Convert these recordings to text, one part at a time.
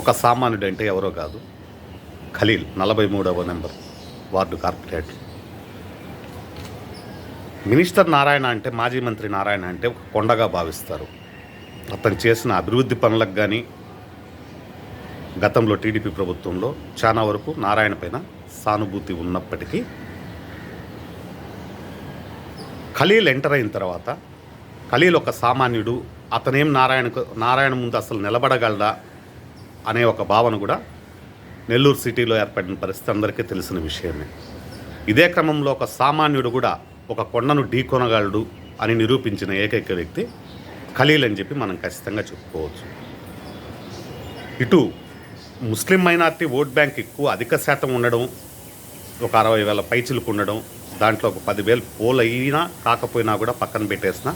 ఒక సామాన్యుడు అంటే ఎవరో కాదు. ఖలీల్ నలభై మూడవ number ward corporator minister Narayana అంటే మాజీ మంత్రి నారాయణ అంటే ఒక కొండగా భావిస్తారు. అతను చేసిన అభివృద్ధి పనులకు కానీ గతంలో టీడీపీ ప్రభుత్వంలో చాలా వరకు నారాయణ పైన సానుభూతి ఉన్నప్పటికీ ఖలీల్ ఎంటర్ అయిన తర్వాత ఖలీల్ ఒక సామాన్యుడు అతనేం నారాయణకు నారాయణ ముందు అసలు నిలబడగలడా అనే ఒక భావన కూడా నెల్లూరు సిటీలో ఏర్పడిన పరిస్థితి అందరికీ తెలిసిన విషయమే. ఇదే క్రమంలో ఒక సామాన్యుడు కూడా ఒక కొండను ఢీకొనగలడు అని నిరూపించిన ఏకైక వ్యక్తి ఖలీల్ అని చెప్పి మనం ఖచ్చితంగా చెప్పుకోవచ్చు. ఇటు ముస్లిం మైనార్టీ ఓట్ బ్యాంక్ ఎక్కువ అధిక శాతం ఉండడం ఒక అరవై వేల పైచిలకు ఉండడం దాంట్లో ఒక పదివేలు పోల్ అయినా కాకపోయినా కూడా పక్కన పెట్టేసిన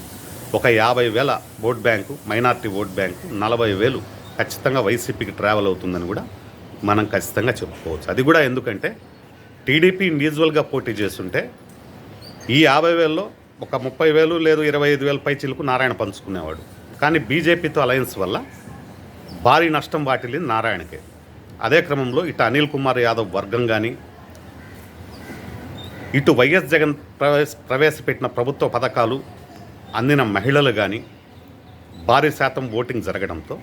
ఒక యాభై వేల vote bank minority vote bank నలభై వేలు ఖచ్చితంగా వైసీపీకి ట్రావెల్ అవుతుందని కూడా మనం ఖచ్చితంగా చెప్పుకోవచ్చు. అది కూడా ఎందుకంటే టీడీపీ ఇండివిజువల్గా పోటీ చేస్తుంటే ఈ యాభై వేల్లో ఒక ముప్పై వేలు లేదు ఇరవై ఐదు వేల పైచిలకు నారాయణ పంచుకునేవాడు. కానీ బీజేపీతో అలయన్స్ వల్ల భారీ నష్టం వాటిల్లింది నారాయణకే. అదే క్రమంలో ఇటు అనిల్ కుమార్ యాదవ్ వర్గం కానీ ఇటు వైఎస్ జగన్ ప్రవేశ ప్రవేశపెట్టిన ప్రభుత్వ పథకాలు అందిన మహిళలు కానీ భారీ శాతం ఓటింగ్ జరగడంతో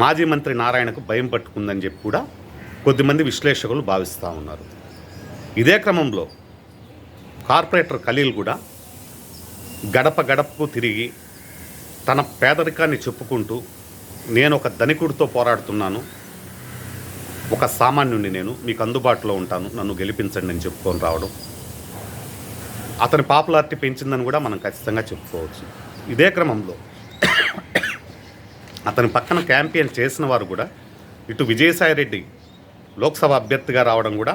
మాజీ మంత్రి నారాయణకు భయం పట్టుకుందని చెప్పి కూడా కొద్దిమంది విశ్లేషకులు భావిస్తూ ఉన్నారు. ఇదే క్రమంలో కార్పొరేటర్ ఖలీల్ కూడా గడప గడపకు తిరిగి తన పేదరికాన్ని చెప్పుకుంటూ నేను ఒక ధనికుడితో పోరాడుతున్నాను. ఒక సామాన్యుడిని నేను. మీకు అందుబాటులో ఉంటాను. నన్ను గెలిపించండి అని చెప్పుకొని రావడం. అతని పాపులారిటీ పెంచిందని కూడా మనం ఖచ్చితంగా చెప్పుకోవచ్చు. ఇదే క్రమంలో అతని పక్కన క్యాంపెయిన్ చేసిన వారు కూడా ఇటు విజయసాయిరెడ్డి లోక్సభ అభ్యర్థిగా రావడం కూడా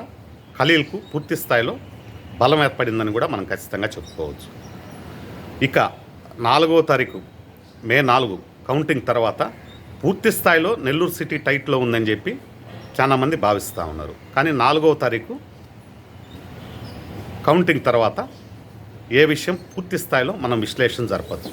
ఖలీల్కు పూర్తి స్థాయిలో బలం ఏర్పడిందని కూడా మనం ఖచ్చితంగా చెప్పుకోవచ్చు. ఇక నాలుగో తారీఖు మే నాలుగు కౌంటింగ్ తర్వాత పూర్తి స్థాయిలో నెల్లూరు సిటీ టైట్లో ఉందని చెప్పి చాలామంది భావిస్తూ ఉన్నారు. కానీ నాలుగవ తారీఖు కౌంటింగ్ తర్వాత ఏ విషయం పూర్తి స్థాయిలో మనం విశ్లేషణ జరపచ్చు